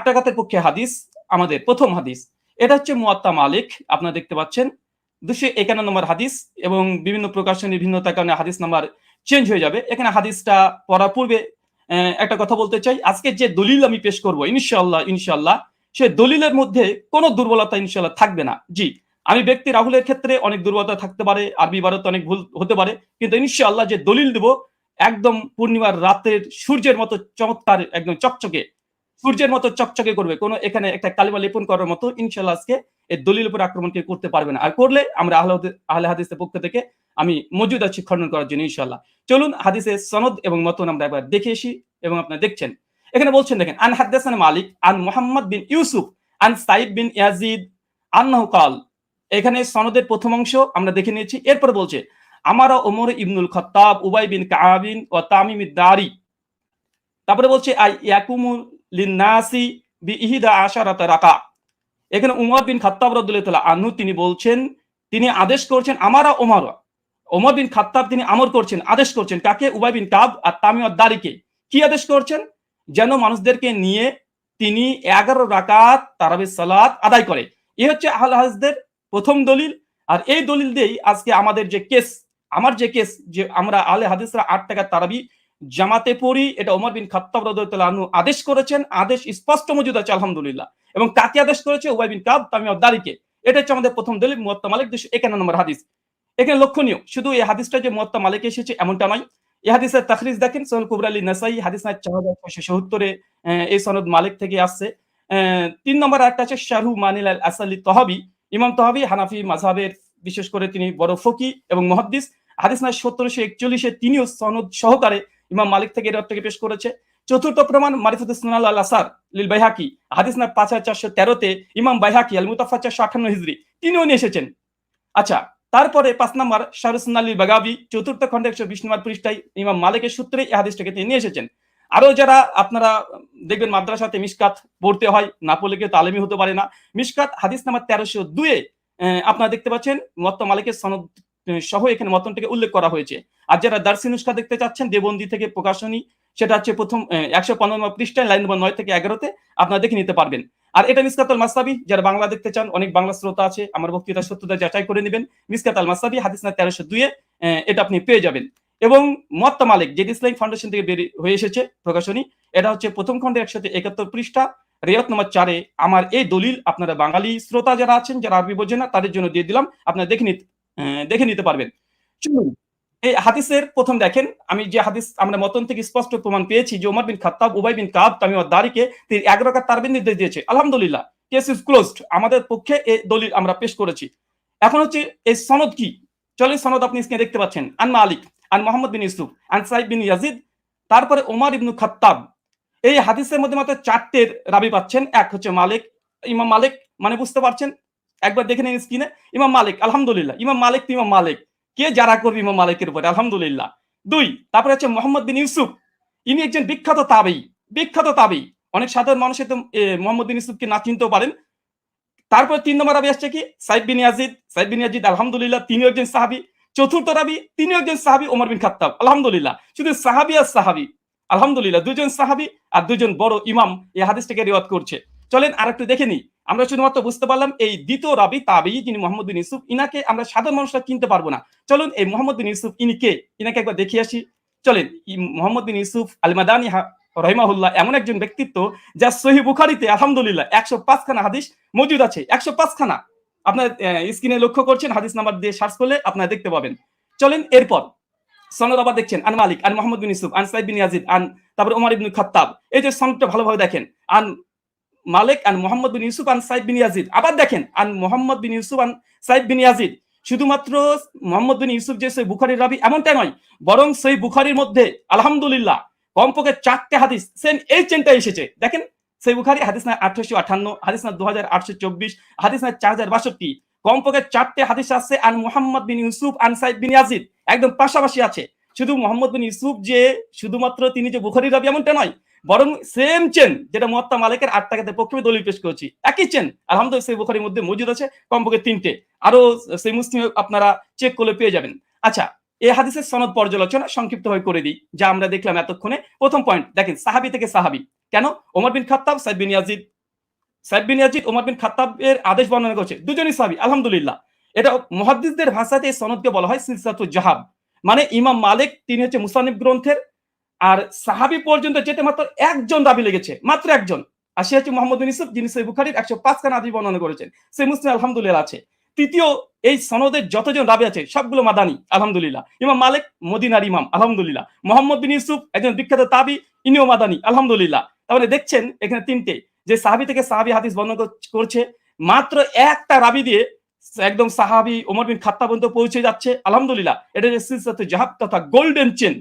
আট টাকাতের পক্ষে হাদিস, আমাদের প্রথম হাদিস। এটা হচ্ছে মুয়াত্তা মালিক, আপনারা দেখতে পাচ্ছেন। দুশো একান্ন নম্বর হাদিস এবং বিভিন্ন প্রকাশনী ভিন্নতার কারণে হাদিস নাম্বার চেঞ্জ হয়ে যাবে। এখানে হাদিসটা পড়ার পূর্বে একটা কথা বলতে চাই। আজকে যে দলিল আমি পেশ করব ইনশাল্লাহ ইনশাল্লাহ সে দলিলের মধ্যে কোনো দুর্বলতা ইনশাল্লাহ থাকবে না। জি, আমি ব্যক্তি রাহুলের ক্ষেত্রে অনেক দুর্বলতা থাকতে পারে, আরবি ভারত অনেক ভুল হতে পারে, কিন্তু ইনশাআল্লাহ যে দলিল দেব, একদম পূর্ণিমার রাতের সূর্যের মতো চমৎকার, একদম চকচকে সূর্যের মতো চকচকে করবে। কোনো এখানে একটা কালিমা লেপন করার মতো ইনশাল্লাহ আজকে এই দলিল উপর আক্রমণ কেউ করতে পারবে না। আর করলে আমরা আহলে হাদিস- আহলে হাদিসের পক্ষ থেকে আমি মজুদ আছি খণ্ডন করার জন্য ইনশাল্লাহ চলুন হাদিসের সনদ এবং মতন আমরা একবার দেখে আসি এবং আপনারা দেখছেন। এখানে বলছেন দেখেন, আন হাদ্দাসান মালিক, আন মোহাম্মদ বিন ইউসুফ, আন সাইদ বিন ইয়াজিদ আন্নাহু কাল। এখানে সনদের প্রথম অংশ আমরা দেখে নিয়েছি। এরপর বলছে আমারা ওমর ইবনুল খত্তাব, উবাই বিন কাবিন ও তামিম দারি তারপরে বলছে, আই ইয়াকুমু লিন্নাসি বি ইহিদা আশারাত রাকা। এখানে উমর বিন খাত্তাব রদুল্লাহ আনহু তিনি বলছেন, তিনি আদেশ করছেন, আমারা ওমর ওমর বিন খাত্তাব তিনি আমর করছেন, আদেশ করছেন, কাকে? উবাই বিন কাব আর তামিম দারিকে। কি আদেশ করছেন? যেন মানুষদেরকে নিয়ে তিনি এগারো রাকাত তারাবি সালাত আদায় করে। এ হচ্ছে আহল হাজদের প্রথম দলিল। আর এই দলিল দিয়েই আজকে আমাদের যে কেস আমার যে কেস যে আমরা আলে হাদিসরা আট টাকা তারাবি জামাতে পড়ি, এটা ওমর বিন খাত্তাব রাদিয়াল্লাহু আনহু আদেশ করেছেন, আদেশ স্পষ্ট মজুদ আছে, আলহামদুলিল্লাহ। এবং কাকে আদেশ করেছে উবাই বিন কাব তামিম দারিকে এটা হচ্ছে আমাদের প্রথম দলিল, মুয়াত্তা মালিক দুশো একান্ন নম্বর হাদিস। এখানে লক্ষণীয়, শুধু এই হাদিসটা যে মুয়াত্তা মালিক এসেছে এমনটা নয়। এই হাদিসের তাখরিজ দেখেন সোহেল কুবর আলী নাসাই, হাদিস না চার হাজার ছয়শো সত্তরে এই সনদ মালিক থেকে আসছে। তিন নম্বর একটা আছে শাহরু মানিল আল আসালি তহাবি। ইমাম তহাবি, হানাফি মাঝহাবের বিশেষ করে তিনি বড় ফকি এবং মহাদ্দিস। হাদিস না সত্তরশো একচল্লিশে তিনিও সনদ সহকারে ইমাম মালিক থেকে এর থেকে পেশ করেছে। চতুর্থ প্রমাণ মারিফুদ ইসলাম আল আসার, লিল বাইহাকি। হাদিস না পাঁচ হাজার চারশো তেরোতে ইমাম বাইহাকি আল মুতাফা চারশো আটান্ন হিজরি, তিনিও নিয়ে এসেছেন। আচ্ছা তারপরে পাঁচ নম্বর শাহরুসুন আলী বাগাবি, চতুর্থ খন্ডে একশো বিশ নম্বর পৃষ্ঠায় ইমাম মালিকের সূত্রে এই হাদিসটাকে তিনি এসেছেন। আরও যারা আপনারা দেখবেন মাদ্রাসাতে মিসকাত পড়তে হয়, না পড়লে কেউ তালেমি হতে পারে না। মিসকাত হাদিস নাম্বার তেরোশো দুয়ে আপনারা দেখতে পাচ্ছেন, মত্ত মালিকের সনদ সহ এখানে মতনটাকে উল্লেখ করা হয়েছে। আর যারা দার্সি নুস্খা দেখতে চাচ্ছেন, দেবন্দি থেকে প্রকাশনী, সেটা হচ্ছে প্রথম একশো পনেরো পৃষ্ঠায়, লাইন নম্বর নয় থেকে এগারোতে আপনারা দেখে নিতে পারবেন। আর এটা মিসকাত আল মাসাবি যারা বাংলা দেখতে চান, অনেক বাংলা শ্রোতা আছে, আমার বক্তৃতা সত্যতা যাচাই করে নেবেন। মিসকাত আল মাসাবি হাদিস না তেরোশো দুয়ে এটা আপনি পেয়ে যাবেন। এবং মত্তা মালিক যেটি ইসলামিক ফাউন্ডেশন থেকে বেরিয়ে হয়ে এসেছে প্রকাশনী, এটা হচ্ছে প্রথম খণ্ডে একসাথে একাত্তর পৃষ্ঠা, রেয়ত নম্বর চারে, আমার এই দলিল, আপনারা বাঙালি শ্রোতা যারা আছেন, যারা আরবি বোঝেন না, তাদের জন্য দিয়ে দিলাম, আপনারা দেখে নিতে দেখে নিতে পারবেন। চলুন, এই হাদিসের প্রথম দেখেন। আমি যে হাদিস, আমরা মতন থেকে স্পষ্ট প্রমাণ পেয়েছি যে ওমর বিন খাত্তাব, উবাই বিন কাব, তামিম দারিকে তিনি এগারো রাকাত তারবিন নির্দেশ দিয়েছে। আলহামদুলিল্লাহ, কেস ইজ ক্লোজড। আমাদের পক্ষে এই দলিল আমরা পেশ করেছি। এখন হচ্ছে, এই সনদ কি? চলে সনদ আপনি স্ক্রিনে দেখতে পাচ্ছেন। আন মালিক, আন মোহাম্মদ বিন ইউসুফ, আন সাইব বিন ইয়াজিদ, তারপরে ওমর ইবনু খাত্তাব। এই হাদিসের মধ্যে মাত্র চারটের রাবি পাচ্ছেন। এক হচ্ছে মালিক, ইমাম মালিক মানে বুঝতে পারছেন? একবার দেখে নিন স্ক্রিনে ইমাম মালিক, আলহামদুলিল্লাহ, ইমাম মালিক তো ইমাম মালিক। কে যারা করবে ইমাম মালিকের উপরে? আলহামদুলিল্লাহ। দুই, তারপরে হচ্ছে মোহাম্মদ বিন ইউসুফ। ইনি একজন বিখ্যাত তাবেই বিখ্যাত তাবেই। অনেক সাধারণ মানুষের তো মোহাম্মদ বিন ইউসুফকে না চিনতেও পারেন। তারপর তিন নম্বর রাবি আসছে কি? Said bin Yazid. Said bin Yazid, আলহামদুলিল্লাহ তিনি একজন সাহাবি। চতুর্থ রাবি তিনি একজন সাহাবি, ওমর বিন খাত্তাব। আলহামদুলিল্লাহ। শুধু সাহাবি আর সাহাবি। আলহামদুলিল্লাহ, দুজন সাহাবি আর দুজন বড় ইমাম এই হাদিসটাকে রিওয়াত করছে। চলেন আর একটু দেখে নিই। আমরা শুধুমাত্র বুঝতে পারলাম এই দ্বিতীয় রাবি তাবি, যিনি মোহাম্মদ বিন ইউসুফ, ইনাকে আমরা সাধারণ মানুষরা চিনতে পারব না। চলুন এই মোহাম্মদ বিন ইউসুফ, ইনি কে? ইনাকে একবার দেখিয়ে আসি। চলেন মোহাম্মদ বিন ইউসুফ আল মাদানি রহিমাহুল্লাহ এমন একজন ব্যক্তিত্ব যা সহি বুখারিতে আলহামদুলিল্লাহ একশো পাঁচখানা হাদিস মজুদ আছে। একশো পাঁচখানা আপনার স্ক্রিনে লক্ষ্য করছেন, হাদিস নাম্বার দিয়ে সার্চ করলে আপনারা দেখতে পাবেন। চলেন, এরপর। সনদ আবার দেখছেন, আন মালিক, আন মোহাম্মদ বিন ইউসুফ, আন সাইদ বিন ইয়াজিদ, আন, তারপর ওমর ইবনুল খাত্তাব। এই যে সনদটা ভালোভাবে দেখেন। আন মালিক আন মোহাম্মদ বিন ইউসুফ আন সাইদ বিন ইয়াজিদ। আবার দেখেন আন মোহাম্মদ বিন ইউসুফ আন সাইদ বিন ইয়াজিদ। শুধুমাত্র মোহাম্মদ বিন ইউসুফ যে সেই বুখারির রাবি এমনটা নয়, বরং সেই বুখারির মধ্যে, আলহামদুলিল্লাহ, কমপক্ষে চারটে হাদিস সেম এই চেনটা এসেছে। দেখেন, সেই বুখারি, হাদিস না আঠারোশো আঠান্ন, হাদিস না দু হাজার আটশো চব্বিশ, হাদিস না চার হাজার বাষট্টি। কমপক্ষে চারটে হাদিস আছে আন মোহাম্মদ বিন ইউসুফ আন সাইদ বিন ইয়াজিদ। একদম পাশাপাশি আছে। শুধু মোহাম্মদ বিন ইউসুফ যে, শুধুমাত্র তিনি যে বুখারি রাবি, এমনটা নয় বরং সেম চেন যেটা মোয়াত্তা মালিকের আট টাকাতে পক্ষে দলিল পেশ করেছি, একই চেন আলহামদুলিল্লাহ সেই বুখারির মধ্যে মজুদ আছে, কমপক্ষে তিনটে। আরও সেই মুসলিম আপনারা চেক করলে পেয়ে যাবেন। আচ্ছা এই হাদিসের সনদ পর্যালোচনা সংক্ষিপ্তভাবে করে দিই, যা আমরা দেখলাম এতক্ষণে। প্রথম পয়েন্ট দেখেন, সাহাবি থেকে সাহাবি। কেন? Omar bin Khattab, Said bin Yazid. Said bin Yazid, Omar bin খাত্তাবের আদেশ বর্ণনা করছে। দুজনই সাহাবি, আলহামদুলিল্লাহ। এটা মুহাদ্দিসদের ভাষাতে এই সনদকে বলা হয় সিলসাতু জাহাব। মানে ইমাম মালিক, তিনি হচ্ছে মুসানিফ গ্রন্থের আর সাহাবি পর্যন্ত যেতে মাত্র একজন দাবি লেগেছে, মাত্র একজন। আর সে হচ্ছে মোহাম্মদ ইউসুফ যিনি সই বুখারির একশো পাঁচ খান আদি বর্ণনা করেছেন। সে মুসলিম আলহামদুলিল্লাহ আছে। তৃতীয়, এই সনদের যতজন রাবি আছে, সবগুলো মাদানি, আলহামদুলিল্লাহ। ইমাম মালিক, মদিনার ইমাম, আলহামদুলিল্লাহ। মোহাম্মদ বিন ইউসুফ, একজন বিখ্যাত তাবি, ইনিও মাদানি, আলহামদুলিল্লাহ। তাহলে দেখছেন এখানে তিনটে, যে সাহাবি থেকে সাহাবি হাদিস বর্ণনা করছে, মাত্র একটা রাবি দিয়ে একদম সাহাবি ওমর বিন খাত্তা পর্যন্ত পৌঁছে যাচ্ছে, আলহামদুলিল্লাহ। এটা যে সিলসাতে জাহাব তথা গোল্ডেন চেন।